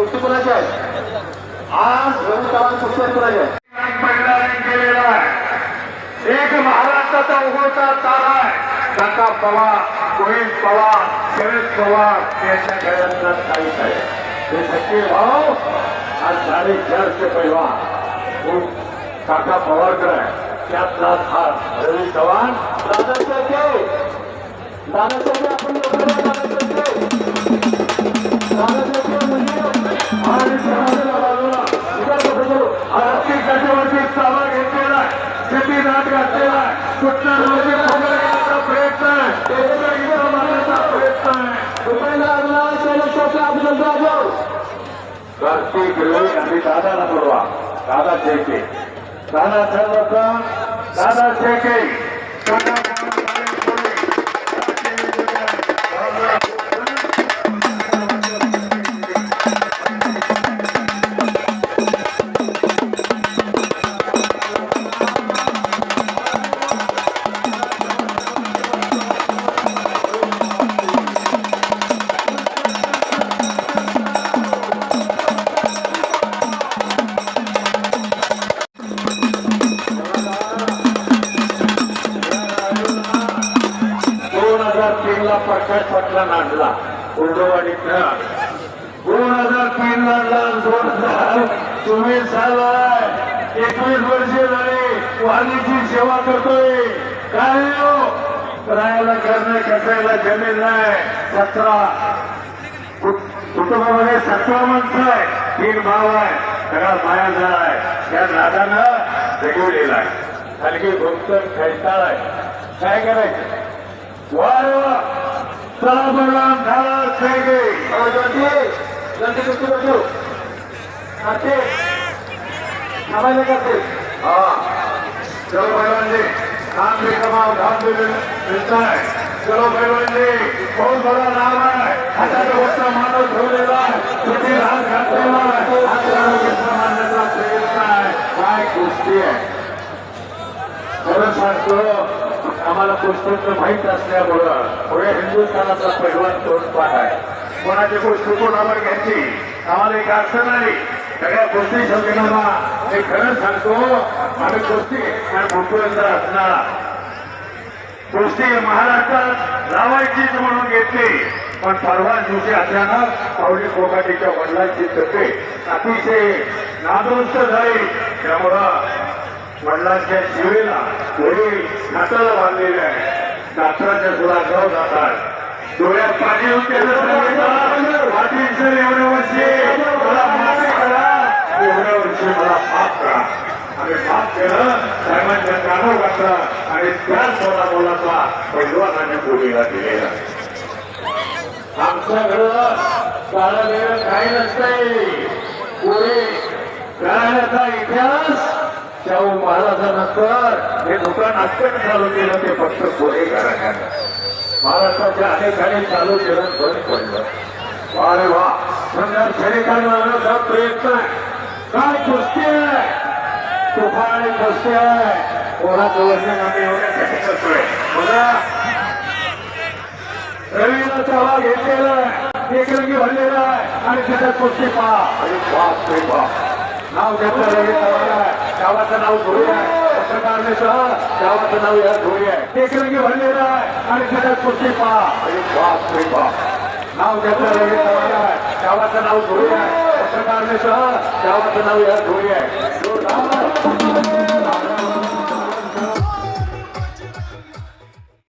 मला कुस्ती कुणाची आहे आज रवी चव्हाण कुस्ती कुणाची आहे एक महाराष्ट्राचा उगवता तारा आहे. काका पवार रोहित पवार शरद पवार यांच्या घरातला काहीच आहे हे सच्चे भाऊ आज झाले साडेचारशे पैवा काका पवारकर आहे. त्यातला हा रवी चव्हाण दादासाहेब दादासाहेब आपण लोकांना दादा आर्थिक गटावरती ताबा घेतलेला आहे शेती नाट घातलेला आहे कुठल्या रोजी प्रयत्न आहे मारण्याचा प्रयत्न आहे रुपयाला अभिनंदन राजव कार्तिक रोहित आणि दादाला बोलवा दादा शेळके दादा सर्वप्रथम दादा प्रकाश दोन हजार तीन दोन हजार. झालाय एकवीस वर्षे झाले वाणीची सेवा करतोय. काय करायला हो? करणे कसायला जमीन नाही. सतरा. कुटुंबामध्ये सतरा माणसं आहे. तीन भाव आहे. सगळा माया झालाय त्या नादानं जगवलेला आहे. खालगी भोगतर खेळताय काय करायचं? वा. रे वा चला बलवान झाला शेगे जयंती जयंती कुस्ती बसू करते थांबायला करते हा चलो बलवान जी काम भी कमाओ धाम भी मिलता है चलो बलवान जी बहुत बड़ा नाम है हजार वर्ष मानव ठेवलेला आहे किती हात घातलेला आहे हजारो वर्ष मानण्याचा प्रयत्न आहे काय गोष्टी आहे खरं सांगतो आम्हाला पुस्तक माहीत असल्यामुळं पुढे हिंदुस्थानाचा पैलवान तोंडपाठ आहे. कोणाची गोष्टी कोणावर घ्यायची? आम्हाला एक अडचण नाही सगळ्या गोष्टी शौकीनांना हे खरंच सांगतो आम्ही गोष्टी आणि भूपर्यंत असणार गोष्टी महाराष्ट्रात लावायचीच म्हणून घेतली. पण परवा दिवशी अचानक पावली कोकाटीच्या वडिलांची तब्येत अतिशय नादुरुस्त झाली. त्यामुळं वडिलांच्या शिवेला वडील नाताला बांधलेले आहेत डॉक्टरांच्या सुद्धा गाव जातात डोळ्यात पाणी होते एवढ्या वर्षी. मला माफ करा. एवढ्या वर्षी मला माफ करा. आणि माफ केलं साहेबांच्या कानो घातला आणि त्याच सोळा मुलाचा पैलवानाने बोलीला दिलेला आमच्या घरात काळा वेळ काही नसतंय. पुढे घराण्याचा इतिहास शाहू महाराजानंतर हे दुकान अटकन चालू केलं ते फक्त पुढे महाराष्ट्राच्या अनेकांनी चालू केलं बंद पडलं. अरे वा सुंदर शरीकांना आणण्याचा प्रयत्न आहे. काय कुस्ती आहे? तुफान कुस्ती आहे. कोणाचं वर्णन आम्ही एवढ्यासाठी करतोय? बघा. रवीला चव्हा घेतलेला आहे. एकरंगी भरलेला आहे. आणि त्याच्यात कुस्ती पहा. अरे बाप रे बाप. नाव त्यांचं रवी आहे. गावाचं नाव धुळे आहे. पत्रकारनेसह गावाचं नाव या धुळे आहे. एक भरलेलं आहे. आणि त्याच्यात कुस्ती पहा. अरे बाप रे बाप. नाव त्यांचं रवी आहे. गावाचं नाव धुळे आहे. पत्रकारनेसह गावाचं नाव या धुळे आहे.